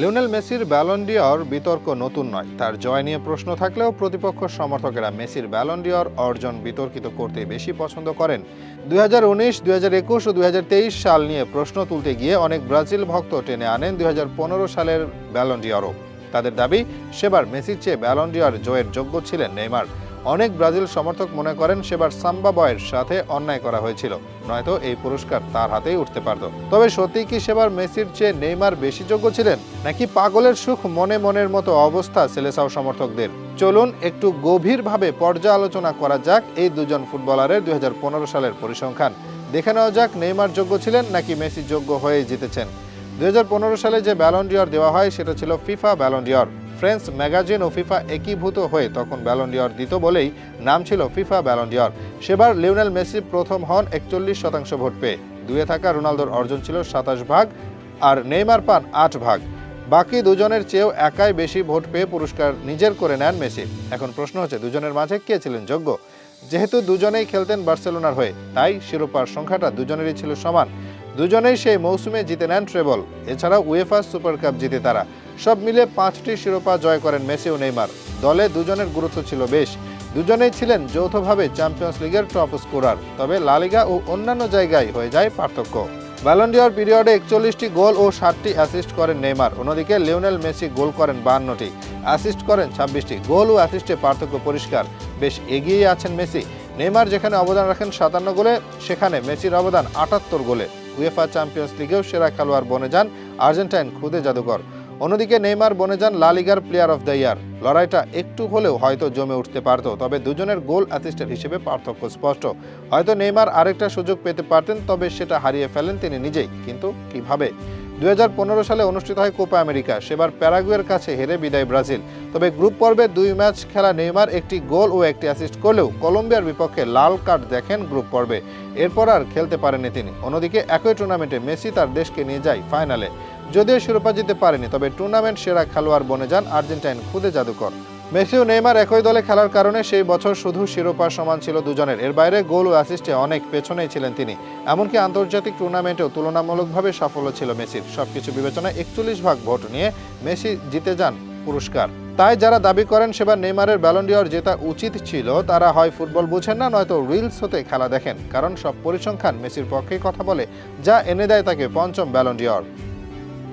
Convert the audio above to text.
Lionel মেসির Ballon d'Or বিতর্ক নতুন নয়। তার জয় নিয়ে প্রশ্ন থাকলেও প্রতিপক্ষ সমর্থকেরা মেসির ব্যালন্ডিয়র অর্জন বিতর্কিত করতে বেশি পছন্দ করেন। দুই হাজার উনিশ, দুই হাজার একুশ ও দুই হাজার তেইশ সাল নিয়ে প্রশ্ন তুলতে গিয়ে অনেক ব্রাজিল ভক্ত টেনে আনেন দুই হাজার পনেরো সালের ব্যালন্ডিয়রও তাদের দাবি, সেবার মেসির চেয়ে ব্যালন্ডিয়র জয়ের যোগ্য ছিলেন নেইমার। অনেক ব্রাজিল সমর্থক মনে করেন সেবার সাম্বা বয়ের সাথে অন্যায় করা হয়েছিল। নয়তো এই পুরস্কার তার হাতেই উঠতে পারত। তবে সত্যি কি সেবার মেসির চেয়ে নেইমার বেশি যোগ্য ছিলেন, নাকি পাগলের সুখ মনে মনের মতো অবস্থা সেলেসাও সমর্থকদের? চলুন একটু গভীরভাবে পর্যালোচনা করা যাক এই দুজন ফুটবলারের দুই হাজার পনেরো সালের পরিসংখ্যান। দেখে নেওয়া যাক নেইমার যোগ্য ছিলেন নাকি মেসি যোগ্য হয়ে জিতেছেন। দুই হাজার পনেরো সালে যে ব্যালন্ডিয়র দেওয়া হয় সেটা ছিল FIFA Ballon d'Or French magazine ও ফিফা একীভূত হয়ে তখন ব্যালন্ডিয়র দিত বলেই নাম ছিল ফিফা ব্যালন্ডিয়র সেবার লিওনেল মেসি প্রথম হন একচল্লিশ শতাংশ ভোট পেয়ে। দুয়ে থাকা রোনালদোর অর্জন ছিল সাতাশ ভাগ আর নেইমার পান আট ভাগ। বাকি দুজনের চেয়েও একাই বেশি ভোট পেয়ে পুরস্কার নিজের করে নেন মেসি। এখন প্রশ্ন হচ্ছে, দুজনের মাঝে কে ছিলেন যোগ্য? যেহেতু দুজনেই খেলতেন বার্সেলোনার হয়ে, তাই শিরোপার সংখ্যাটা দুজনেরই ছিল সমান। দুজনেই সেই মৌসুমে জিতে নেন ট্রেবল। এছাড়া উয়েফা সুপার কাপ জিতে তারা। সব মিলে পাঁচটি শিরোপা জয় করেন মেসি ও নেইমার। দলে দুজনের গুরুত্ব ছিল বেশ। দুজনেই ছিলেন যৌথভাবে চ্যাম্পিয়ন্স লিগের টপ স্কোরার, তবে লালিগা ও অন্যান্য জায়গায় হয়ে যায় পার্থক্য। ভ্যালন্ডিয়র পিরিয়ডে একচল্লিশটি গোল ও ষাটটি অ্যাসিস্ট করেন নেইমার। অন্যদিকে লিওনেল মেসি গোল করেন বাহান্নটি, অ্যাসিস্ট করেন ছাব্বিশটি। গোল ও অ্যাসিস্টে পার্থক্য পরিষ্কার। বেশ এগিয়ে আছেন মেসি। নেইমার যেখানে অবদান রাখেন সাতান্ন গোলে, সেখানে মেসির অবদান আটাত্তর গোলে। উয়েফা চ্যাম্পিয়ন্স লিগেও সেরা খেলোয়াড় বনে যান আর্জেন্টাইন খুদে জাদুকর অন্যদিকে নেইমার বনে যান লা লিগার প্লেয়ার অফ দ্য ইয়ার। লড়াইটা একটু হলেও হয়তো জমে উঠতে পারত, তবে দুজনের গোল অ্যাসিস্টের হিসেবে পার্থক্য স্পষ্ট। হয়তো নেইমার আরেকটা সুযোগ পেতে পারতেন, তবে সেটা হারিয়ে ফেলেন তিনি নিজেই। কিন্তু কীভাবে? দুই হাজার পনেরো সালে অনুষ্ঠিত হয় কোপা আমেরিকা, সেবার প্যারাগুয়ের কাছে হেরে বিদায় ব্রাজিল। তবে গ্রুপ পর্বে দুই ম্যাচ খেলা নেইমার একটি গোল ও একটি অ্যাসিস্ট করলেও কলম্বিয়ার বিপক্ষে লাল কার্ড দেখেন গ্রুপ পর্বে। এরপর আর খেলতে পারেননি তিনি। অন্যদিকে একই টুর্নামেন্টে মেসি তার দেশকে নিয়ে যায় ফাইনালে। যদিও শিরোপা জিতে পারেনি, তবে টুর্নামেন্ট সেরা খেলোয়াড় বনে যান আর্জেন্টাইন খুদে জাদুকর। মেসি ও নেইমার একই দলে খেলার কারণে সেই বছর শুধু শিরোপা সমান ছিল দুজনের। এর বাইরে গোল ও অ্যাসিস্টে অনেক পেছনেই ছিলেন তিনি। এমনকি আন্তর্জাতিক টুর্নামেন্টেও তুলনামূলকভাবে সাফল্য ছিল মেসির। সবকিছু বিবেচনায় একচল্লিশ ভাগ ভোট নিয়ে মেসি জিতে যান পুরস্কার। তাই যারা দাবি করেন সেবার নেইমারের ব্যালন্ডিয়র জেতা উচিত ছিল, তারা হয় ফুটবল বুঝেন না, নয়তো রিলস হতে খেলা দেখেন। কারণ সব পরিসংখ্যান মেসির পক্ষেই কথা বলে, যা এনে দেয় তাকে পঞ্চম ব্যালন্ডিয়র